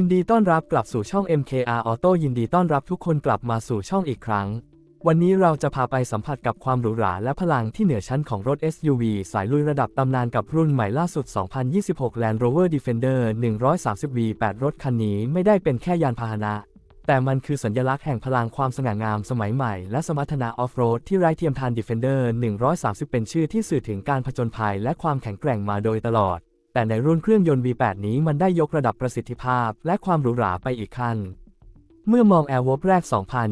ยินดีต้อนรับกลับสู่ช่อง MKR Auto ยินดีต้อนรับทุกคนกลับมาสู่ช่องอีกครั้ง วันนี้เราจะพาไปสัมผัสกับความหรูหราและพลังที่เหนือชั้นของรถ SUV สายลุยระดับตำนานกับรุ่นใหม่ล่าสุด 2026 Land Rover Defender 130V8 รถคันนี้ไม่ได้เป็นแค่ยานพาหนะ แต่มันคือสัญลักษณ์แห่งพลังความสง่างามสมัยใหม่และสมรรถนะออฟโรดที่ไร้เทียมทาน Defender 130 เป็นชื่อที่สื่อถึงการผจญภัยและความแข็งแกร่งมาโดยตลอด แต่ในรุ่นเครื่องยนต์ V8 นี้มันได้ยกระดับประสิทธิภาพและความหรูหราไปอีกขั้น เมื่อมอง Air w o r p แรก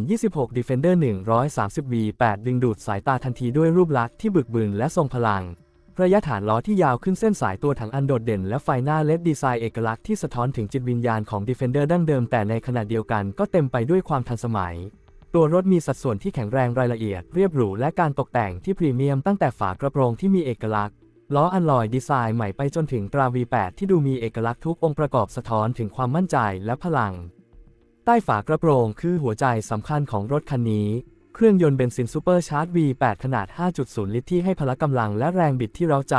2026 Defender 130V8 ดึงดูดสายตาทันทีด้วยรูปลักษณ์ที่บึกบึนและทรงพลัง ระยะฐานล้อที่ยาวขึ้นเส้นสายตัวถังอันโดดเด่น และไฟหน้าเลดดีไซน์เอกลักษณ์ที่สะท้อนถึงจิตวิญญาณของ Defender ดั้งเดิมแต่ในขณะเดียวกันก็เต็มไปด้วยความทันสมัย ตัวรถมีสัดส่วนที่แข็งแรงรายละเอียด เรียบหรูและการตกแต่งที่พรีเมียมตั้งแต่ฝากระโปรงที่มีเอกลักษณ์ ล้ออันลอยดีไซน์ใหม่ไปจนถึงตรา V8 ที่ดูมีเอกลักษณ์ทุกองค์ประกอบสะท้อนถึงความมั่นใจและพลัง ใต้ฝากระโปรงคือหัวใจสำคัญของรถคันนี้ เครื่องยนต์เบนซินซูเปอร์ชาร์จ V8 ขนาด 5.0 ลิตรที่ให้พละกำลังและแรงบิดที่เร้าใจ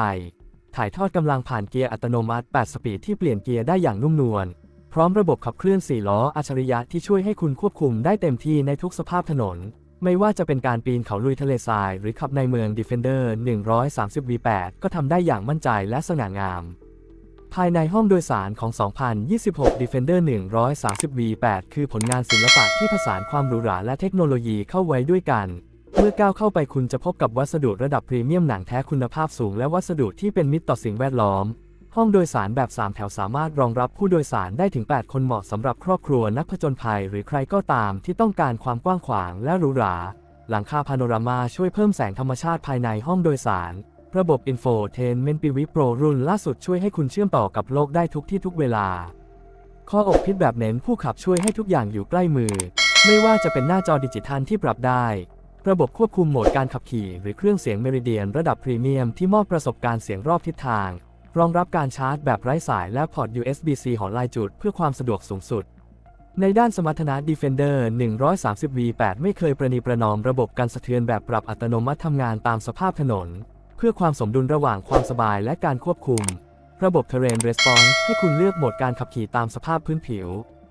ถ่ายทอดกำลังผ่านเกียร์อัตโนมัติ 8 สปีดที่เปลี่ยนเกียร์ได้อย่างนุ่มนวล พร้อมระบบขับเคลื่อน 4 ล้ออัจฉริยะที่ช่วยให้คุณควบคุมได้เต็มที่ในทุกสภาพถนน ไม่ว่าจะเป็นการปีนเขาลุยทะเลทราย หรือขับในเมือง Defender 130 V8 ก็ทำได้อย่างมั่นใจและสง่างาม ภายในห้องโดยสารของ 2026 Defender 130 V8 คือผลงานศิลปะที่ผสานความหรูหราและเทคโนโลยีเข้าไว้ด้วยกัน เมื่อก้าวเข้าไปคุณจะพบกับวัสดุระดับพรีเมียมหนังแท้คุณภาพสูงและวัสดุที่เป็นมิตรต่อสิ่งแวดล้อม ห้องโดยสารแบบ 3 แถวสามารถรองรับผู้โดยสารได้ถึง 8 คนเหมาะสำหรับครอบครัวนักผจญภัย หรือใครก็ตามที่ต้องการความกว้างขวางและหรูหรา หลังคาพาโนรามาช่วยเพิ่มแสงธรรมชาติภายในห้องโดยสาร ระบบ Infotainment PV Pro รุ่นล่าสุดช่วยให้คุณเชื่อมต่อกับโลกได้ทุกที่ทุกเวลา ข้ออกพิษแบบเน้นผู้ขับช่วยให้ทุกอย่างอยู่ใกล้มือ ไม่ว่าจะเป็นหน้าจอดิจิทัลที่ปรับได้ระบบควบคุมโหมดการขับขี่ หรือเครื่องเสียงเมริเดียนระดับพรีเมียมที่มอบประสบการณ์เสียงรอบทิศทาง รองรับการชาร์จแบบไร้สายและพอร์ต USB-C หอลายจุดเพื่อความสะดวกสูงสุด ในด้านสมรรถนะ Defender 130V8 ไม่เคยประนีประนอมระบบการสะเทือนแบบปรับอัตโนมัติทำงานตามสภาพถนน เพื่อความสมดุลระหว่างความสบายและการควบคุม ระบบ Terrain Response ให้คุณเลือกโหมดการขับขี่ตามสภาพพื้นผิว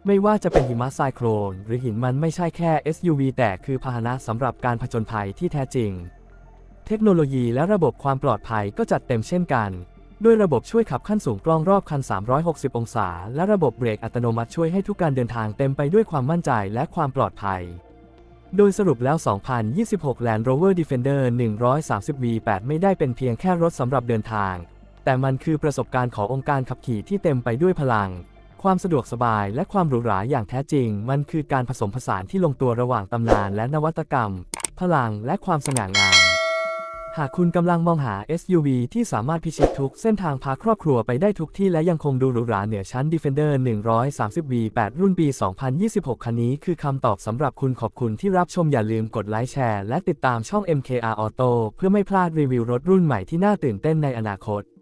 ไม่ว่าจะเป็นหิมะไซโครน หรือหินมันไม่ใช่แค่ SUV แต่คือพาหนะสำหรับการผจญภัยที่แท้จริง เทคโนโลยีและระบบความปลอดภัยก็จัดเต็มเช่นกัน ด้วยระบบช่วยขับขั้นสูงกล้องรอบคัน 360 องศา และระบบเบรกอัตโนมัติช่วยให้ทุกการเดินทางเต็มไปด้วยความมั่นใจและความปลอดภัย โดยสรุปแล้ว 2026 Land Rover Defender 130V8 ไม่ได้เป็นเพียงแค่รถสำหรับเดินทาง แต่มันคือประสบการณ์ขององค์การขับขี่ที่เต็มไปด้วยพลัง ความสะดวกสบายและความหรูหราอย่างแท้จริง มันคือการผสมผสานที่ลงตัวระหว่างตำนานและนวัตกรรม พลังและความสง่างาม หากคุณกำลังมองหา SUV ที่สามารถพิชิตทุกเส้นทางพาครอบครัวไปได้ทุกที่และยังคงดูหรูหราเหนือชั้น Defender 130V8 รุ่นปี 2026 คันนี้คือคำตอบสำหรับคุณขอบคุณที่รับชมอย่าลืมกดไลค์แชร์และติดตามช่อง MKR Auto เพื่อไม่พลาดรีวิวรถรุ่นใหม่ที่น่าตื่นเต้นในอนาคต